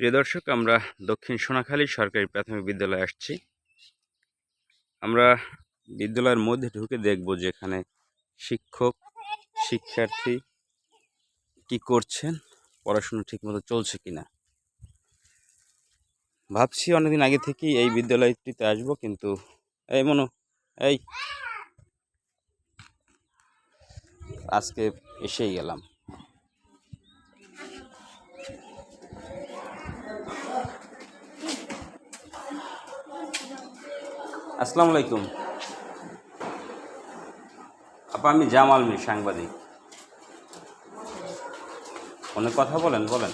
প্রিয় দর্শক, আমরা দক্ষিণ সোনাখালী সরকারি প্রাথমিক বিদ্যালয়ে আসছি। আমরা বিদ্যালয়ের মধ্যে ঢুকে দেখব যে এখানে শিক্ষক, শিক্ষার্থী কি করছেন, পড়াশোনা ঠিকমতো চলছে কিনা। ভাবছি অনেকদিন আগে থেকেই এই বিদ্যালয়টিতে আসব, কিন্তু এই মনো, এই, আজকে এসেই গেলাম। আসসালামু আলাইকুম। আপা আমি জামাল মির সাংবাদিক। ফোনে কথা বলেন বলেন।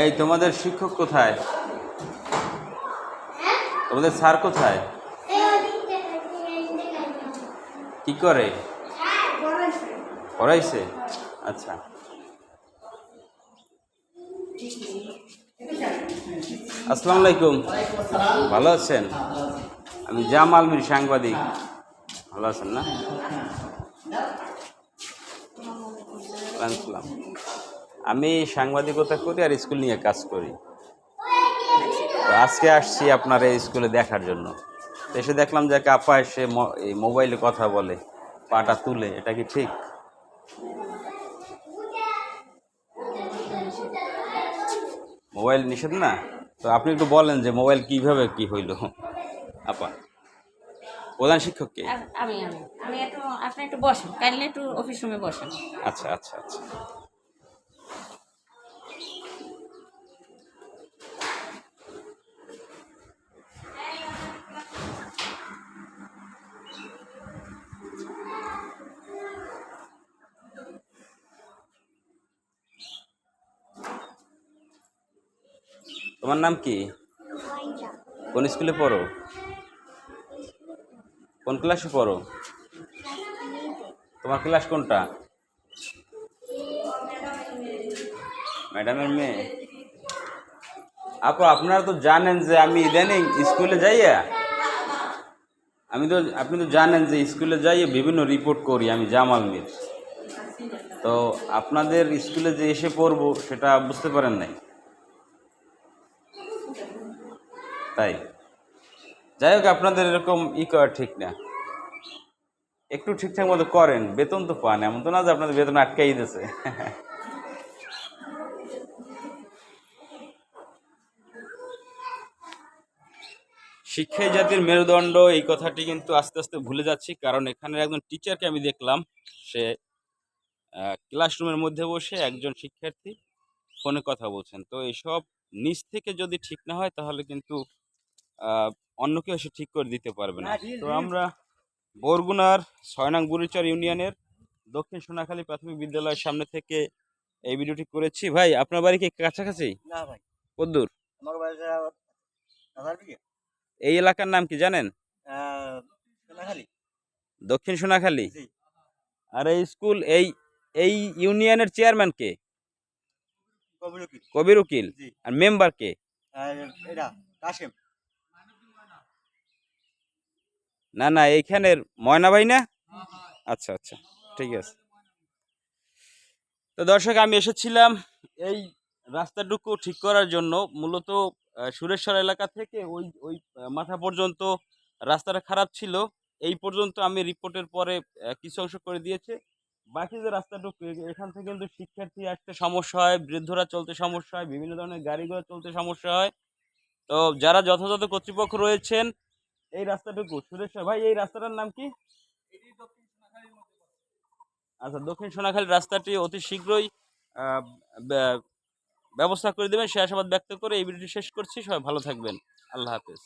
এই তোমাদের শিক্ষক কোথায়? তোমাদের স্যার কোথায়? কি করে? পড়াইছে? আচ্ছা। আসসালামু আলাইকুম। ভালো আছেন? আমি জামাল মির সাংবাদিক। ভালো আছেন না? আসসালাম। আমি সাংবাদিকতা করি আর স্কুল নিয়ে কাজ করি। আজকে আসছি আপনার এই স্কুলে দেখার জন্য। এসে দেখলাম যে এক আপা এসে মোবাইলে কথা বলে, পাটা তুলে। এটা কি ঠিক? মোবাইল নিষেধ না? তো আপনি একটু বলেন যে মোবাইল কীভাবে কি হইল? আপা প্রধান শিক্ষক কে? আমি আমি। আমি একটু আপনি একটু বসেন। কাইন্ডলি একটু অফিস রুমে বসেন। আচ্ছা আচ্ছা আচ্ছা। তোমার নাম কি? কোন স্কুলে পড়ো? কোন ক্লাসে পড়ো? তোমার ক্লাস কোনটা? ম্যাডামের মেয়ে। আপু আপনারা তো জানেন যে আমি ইদানিং স্কুলে যাইয়া আমি তো আপনি তো জানেন যে স্কুলে যাইয়ে বিভিন্ন রিপোর্ট করি আমি জামাল মির। তো আপনাদের স্কুলে যে এসে পড়ব সেটা বুঝতে পারেন নাই? তাই? যাই হোক, আপনাদের এরকম ই করা ঠিক না। একটু ঠিকঠাক মতো করেন, বেতন তো পান, এমন তো না যে আপনাদের বেতন আটকাই দিতেছে। শিক্ষাই জাতির মেরুদণ্ড, এই কথাটি কিন্তু আস্তে আস্তে ভুলে যাচ্ছি, কারণ এখানে একজন টিচারকে আমি দেখলাম, সে ক্লাসরুমের মধ্যে বসে একজন শিক্ষার্থী ফোনে কথা বলছেন। তো এইসব নিচ থেকে যদি ঠিক না হয় তাহলে কিন্তু অন্য কেউ এসে ঠিক করে দিতে পারবে না। তো আমরা বরগুনার ছয় নং বুড়িচর ইউনিয়নের দক্ষিণ সোনাখালী প্রাথমিক বিদ্যালয়ের সামনে থেকে এই ভিডিওটি করেছি। ভাই আপনার বাড়ি কি কাছাকাছি? না ভাই। কদ্দূর আমার বাড়িটা এই এলাকার নাম কি জানেন? দক্ষিণ সোনাখালী? আর এই স্কুল এই এই ইউনিয়নের চেয়ারম্যান কে? কবির উকিল। আর মেম্বার কে? কাশেম। না না এইখানের ময়না ভাই না? আচ্ছা আচ্ছা ঠিক আছে। তো দর্শক আমি এসেছিলাম এই রাস্তাটুকু ঠিক করার জন্য। মূলত সুরেশ্বর এলাকা থেকে ওই ওই মাথা পর্যন্ত রাস্তাটা খারাপ ছিল। এই পর্যন্ত আমি রিপোর্টের পরে কিছু অংশ করে দিয়েছে। বাকি যে রাস্তাটুকু এখান থেকে কিন্তু শিক্ষার্থী আসতে সমস্যা হয় বৃদ্ধরা চলতে সমস্যা হয় বিভিন্ন ধরনের গাড়িগুলো চলতে সমস্যা হয়। তো যারা যথাযথ কর্তৃপক্ষ রয়েছেন এই রাস্তাটুকু সুরেশ্বর ভাই এই রাস্তাটার নাম কি? আচ্ছা দক্ষিণ সোনাখালী রাস্তাটি অতি শীঘ্রই ব্যবস্থা করে দেবেন। সে আশাবাদ ব্যক্ত করে এই ভিডিওটি শেষ করছি। সবাই ভালো থাকবেন। আল্লাহ হাফেজ।